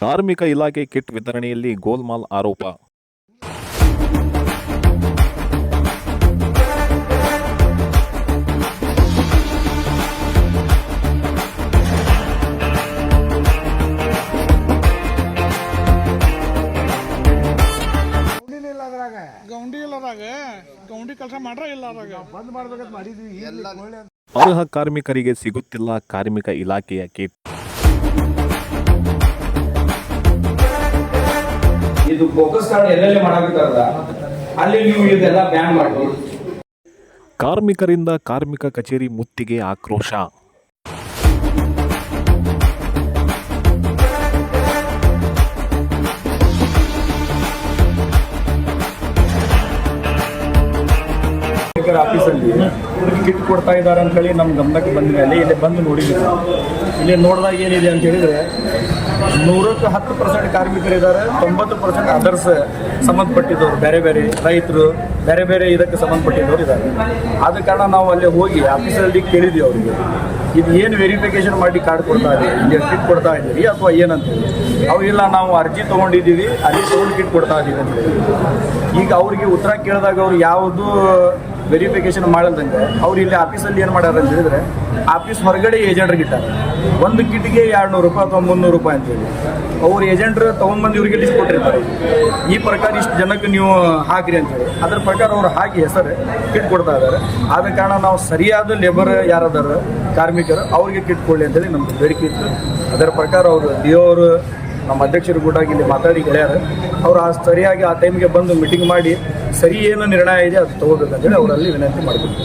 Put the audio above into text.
ಕಾರ್ಮಿಕ ಇಲಾಖೆ ಕಿಟ್ ವಿತರಣೆಯಲ್ಲಿ ಗೋಲ್ಮಾಲ್ ಆರೋಪ. ಗೌಂಡಿನೇ ಇಲ್ಲ ಗೌಂಡಿ ಇಲ್ಲದಾಗ ಗೌಂಡಿ ಕೆಲಸ ಮಾಡ್ರ ಇಲ್ಲ ಅದ್ರಾಗ? ಬಂದ್ ಮಾಡ್ಬೇಕಂತ ಮಾಡಿದ್ವಿ ಅರ್ಹ ಕಾರ್ಮಿಕರಿಗೆ ಸಿಗುತ್ತಿಲ್ಲ ಕಾರ್ಮಿಕ ಇಲಾಖೆಯ ಕಿಟ್. ಇದು ಫೋಕಸ್ ಕಾರ್ಡ್ ಎಲ್ಲೆಲ್ಲಿ ಮಾಡಾಕತ್ತಾರಲ್ಲ ಅಲ್ಲಿ ನೀವು ಇದೆಲ್ಲ ಬ್ಯಾನ್ ಮಾಡಿ ಕಾರ್ಮಿಕರಿಂದ ಕಾರ್ಮಿಕ ಕಚೇರಿ ಮುತ್ತಿಗೆ ಆಕ್ರೋಶ. ಆಫೀಸಲ್ಲಿ ಕಿಟ್ ಕೊಡ್ತಾ ಇದ್ದಾರೆ ಅಂತ ಹೇಳಿ ನಮ್ಮ ಗಮನಕ್ಕೆ ಬಂದ ಮೇಲೆ ಇಲ್ಲಿ ಬಂದು ನೋಡಿದ್ವಿ ಇಲ್ಲಿ ನೋಡಿದಾಗ ಏನಿದೆ ಅಂತ ಹೇಳಿದ್ರೆ ನೂರಕ್ಕೆ ಹತ್ತು ಪರ್ಸೆಂಟ್ ಕಾರ್ಮಿಕರಿದ್ದಾರೆ, ತೊಂಬತ್ತು ಪರ್ಸೆಂಟ್ ಅದರ್ಸ್ ಸಂಬಂಧಪಟ್ಟಿದ್ದವ್ರು, ಬೇರೆ ಬೇರೆ ರೈತರು, ಬೇರೆ ಬೇರೆ ಇದಕ್ಕೆ ಸಂಬಂಧಪಟ್ಟಿದ್ದವ್ರು ಇದ್ದಾರೆ. ಆದ ಕಾರಣ ನಾವು ಅಲ್ಲಿ ಹೋಗಿ ಆಫೀಸಲ್ಲಿ ಕೇಳಿದ್ವಿ ಅವರಿಗೆ. ಇದು ಏನು ವೆರಿಫಿಕೇಶನ್ ಮಾಡಿ ಕಾರ್ಡ್ ಕೊಡ್ತಾ ಇಲ್ಲಿ ಕಿಟ್ ಕೊಡ್ತಾ ಇದ್ದೀವಿ ಅಥವಾ ಏನಂತೇಳಿ ಅವು ಇಲ್ಲ, ನಾವು ಅರ್ಜಿ ತೊಗೊಂಡಿದ್ದೀವಿ ಅರ್ಜಿ ತೊಗೊಂಡು ಕಿಟ್ ಕೊಡ್ತಾ ಇದ್ದೀವಿ ಅಂತ ಈಗ ಅವರಿಗೆ ಉತ್ತರ ಕೇಳಿದಾಗ ಅವ್ರು ಯಾವುದು ವೆರಿಫಿಕೇಶನ್ ಮಾಡಲ್ದಂಗೆ, ಅವ್ರು ಇಲ್ಲಿ ಆಫೀಸಲ್ಲಿ ಏನು ಮಾಡ್ಯಾರ ಅಂತ ಹೇಳಿದ್ರೆ ಆಫೀಸ್ ಹೊರಗಡೆ ಏಜೆಂಟ್ರಿಗೆ ಇಟ್ಟಾರೆ. ಒಂದು ಕಿಟ್ಗೆ ಎರಡು ನೂರು ರೂಪಾಯಿ ಅಥವಾ ಮುನ್ನೂರು ರೂಪಾಯಿ ಅಂತೇಳಿ ಅವ್ರ ಏಜೆಂಟ್ರು ತೊಗೊಂಡ್ಬಂದು ಇವ್ರಿಗೆ ಲಿಸ್ಟ್ ಕೊಟ್ಟಿರ್ತಾರೆ. ಈ ಪ್ರಕಾರ ಇಷ್ಟು ಜನಕ್ಕೆ ನೀವು ಹಾಕ್ರಿ ಅಂತೇಳಿ ಅದ್ರ ಪ್ರಕಾರ ಅವ್ರು ಹಾಕಿ ಹೆಸರು ಕಿಟ್ ಕೊಡ್ತಾ ಇದ್ದಾರೆ. ಆದ ಕಾರಣ ನಾವು ಸರಿಯಾದ ಲೇಬರ್ ಯಾರದಾರ ಕಾರ್ಮಿಕರು ಅವ್ರಿಗೆ ಕಿಟ್ ಕೊಡಲಿ ಅಂತೇಳಿ ನಮ್ಗೆ ಬೇಡಿಕೆ ಇತ್ತು. ಅದರ ಪ್ರಕಾರ ಅವರು ದೇವರು ನಮ್ಮ ಅಧ್ಯಕ್ಷರು ಕೂಡ ಇಲ್ಲಿ ಮಾತಾಡಿ ಗೆಳೆಯರ, ಅವರು ಆ ಸರಿಯಾಗಿ ಆ ಟೈಮ್ಗೆ ಬಂದು ಮೀಟಿಂಗ್ ಮಾಡಿ ಸರಿ ಏನು ನಿರ್ಣಯ ಇದೆ ಅದು ತಗೋಬೇಕಂತೇಳಿ ಅವರಲ್ಲಿ ವಿನಂತಿ ಮಾಡಬೇಕು